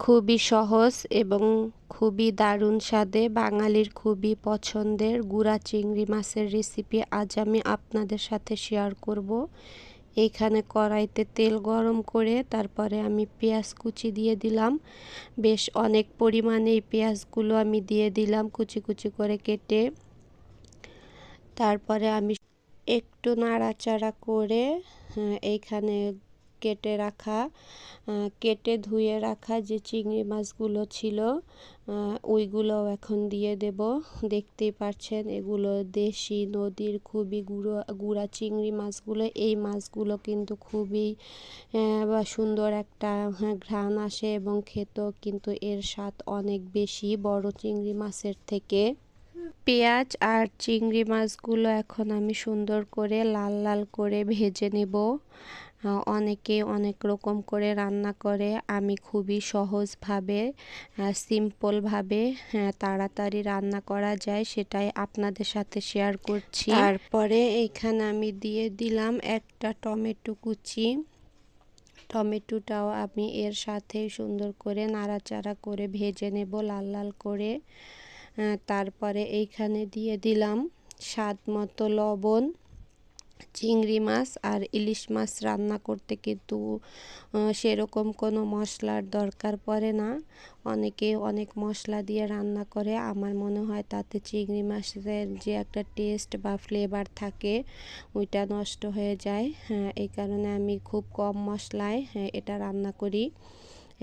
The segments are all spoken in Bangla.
খুবই সহজ এবং খুবই দারুণ স্বাদে বাঙালির খুবই পছন্দের গুঁড়া চিংড়ি মাছের রেসিপি আজ আমি আপনাদের সাথে শেয়ার করব। এইখানে কড়াইতে তেল গরম করে তারপরে আমি পেঁয়াজ কুচি দিয়ে দিলাম। বেশ অনেক পরিমাণে এই পেঁয়াজগুলো আমি দিয়ে দিলাম কুচি কুচি করে কেটে। তারপরে আমি একটু নাড়াচাড়া করে হ্যাঁ, এইখানে কেটে রাখা কেটে ধুয়ে রাখা যে চিংড়ি মাছগুলো ছিল ওইগুলো এখন দিয়ে দেব। দেখতেই পাচ্ছেন এগুলো দেশি নদীর খুবই গুঁড়ো গুঁড়া চিংড়ি মাছগুলো। এই মাছগুলো কিন্তু খুবই বা সুন্দর একটা হ্যাঁ, ঘ্রাণ আসে এবং খেতেও কিন্তু এর স্বাদ অনেক বেশি বড় চিংড়ি মাছের থেকে। পেঁয়াজ আর চিংড়ি মাছগুলো এখন আমি সুন্দর করে লাল লাল করে ভেজে নেব। অনেকে অনেক রকম করে রান্না করে। আমি খুবই সহজভাবে সিম্পলভাবে তাড়াতাড়ি রান্না করা যায়, সেটাই আপনাদের সাথে শেয়ার করছি। তারপরে এইখানে আমি দিয়ে দিলাম একটা টমেটো কুচি। টমেটোটাও আমি এর সাথে সুন্দর করে নাড়াচাড়া করে ভেজে নেব লাল লাল করে। তারপরে এইখানে দিয়ে দিলাম স্বাদ মতো লবণ। চিংড়ি মাছ আর ইলিশ মাছ রান্না করতে কিন্তু সেরকম কোনো মশলার দরকার পড়ে না। অনেকে অনেক মশলা দিয়ে রান্না করে। আমার মনে হয় তাতে চিংড়ি মাছের যে একটা টেস্ট বা ফ্লেভার থাকে ওইটা নষ্ট হয়ে যায়। হ্যাঁ এই কারণে আমি খুব কম মশলায় হ্যাঁ, এটা রান্না করি।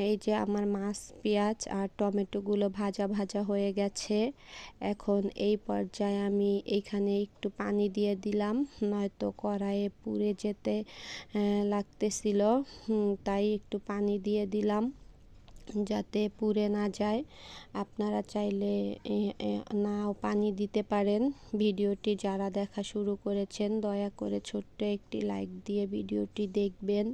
এই যে আমার মাছ, পেঁয়াজ আর টমেটোগুলো ভাজা ভাজা হয়ে গেছে। এখন এই পর্যায়ে আমি এইখানে একটু পানি দিয়ে দিলাম, নয়তো কড়াইয়ে পুড়ে যেতে লাগতেছিল। তাই একটু পানি দিয়ে দিলাম যাতে পুড়ে না যায়। আপনারা চাইলে নাও পানি দিতে পারেন। ভিডিওটি যারা দেখা শুরু করেছেন, দয়া করে ছোট্ট একটি লাইক দিয়ে ভিডিওটি দেখবেন।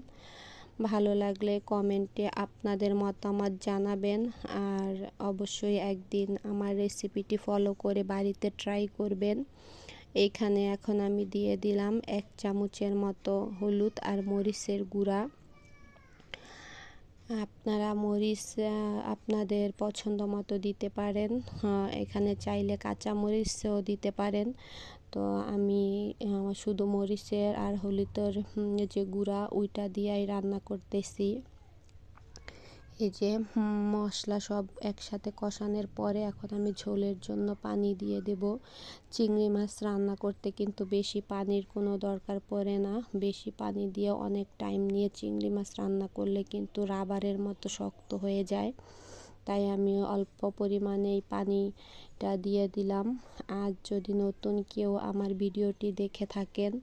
ভালো লাগলে কমেন্টে আপনাদের মতামত জানাবেন। আর অবশ্যই একদিন আমার রেসিপিটি ফলো করে বাড়িতে ট্রাই করবেন। এইখানে এখন আমি দিয়ে দিলাম এক চামচের মতো হলুদ আর মরিচের গুঁড়া। আপনারা মরিচ আপনাদের পছন্দ মতো দিতে পারেন। এখানে চাইলে কাঁচা মরিচও দিতে পারেন। তো আমি শুধু মরিচের আর হলুদের যে গুঁড়া, ওইটা দিয়েই রান্না করতেছি। এই যে মশলা সব একসাথে কষানোর পরে এখন আমি ঝোলের জন্য পানি দিয়ে দেব। চিংড়ি মাছ রান্না করতে কিন্তু বেশি পানির কোনো দরকার পড়ে না। বেশি পানি দিয়ে অনেক টাইম নিয়ে চিংড়ি মাছ রান্না করলে কিন্তু রাবারের মতো শক্ত হয়ে যায়। তাই আমি অল্প পরিমাণে পানিটা দিয়ে দিলাম। আর যদি নতুন কেউ আমার ভিডিওটি দেখে থাকেন,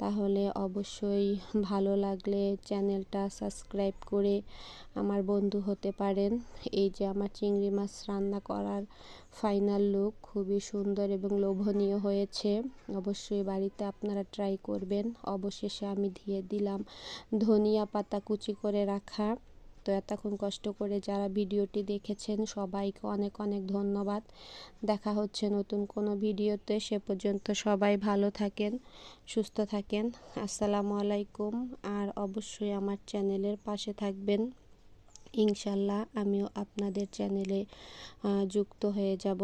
তাহলে অবশ্যই ভালো লাগলে চ্যানেলটা সাবস্ক্রাইব করে আমার বন্ধু হতে পারেন। এই যে আমার চিংড়ি মাছ রান্না করার ফাইনাল লুক খুবই সুন্দর এবং লোভনীয় হয়েছে। অবশ্যই বাড়িতে আপনারা ট্রাই করবেন। অবশেষে আমি দিয়ে দিলাম ধনিয়া পাতা কুচি করে রাখা। তো এতক্ষণ কষ্ট করে যারা ভিডিওটি দেখেছেন সবাইকে অনেক অনেক ধন্যবাদ। দেখা হচ্ছে নতুন কোনো ভিডিওতে। সে পর্যন্ত সবাই ভালো থাকেন, সুস্থ থাকেন। আসসালামু আলাইকুম। আর অবশ্যই আমার চ্যানেলের পাশে থাকবেন। ইনশাল্লাহ আমিও আপনাদের চ্যানেলে যুক্ত হয়ে যাব।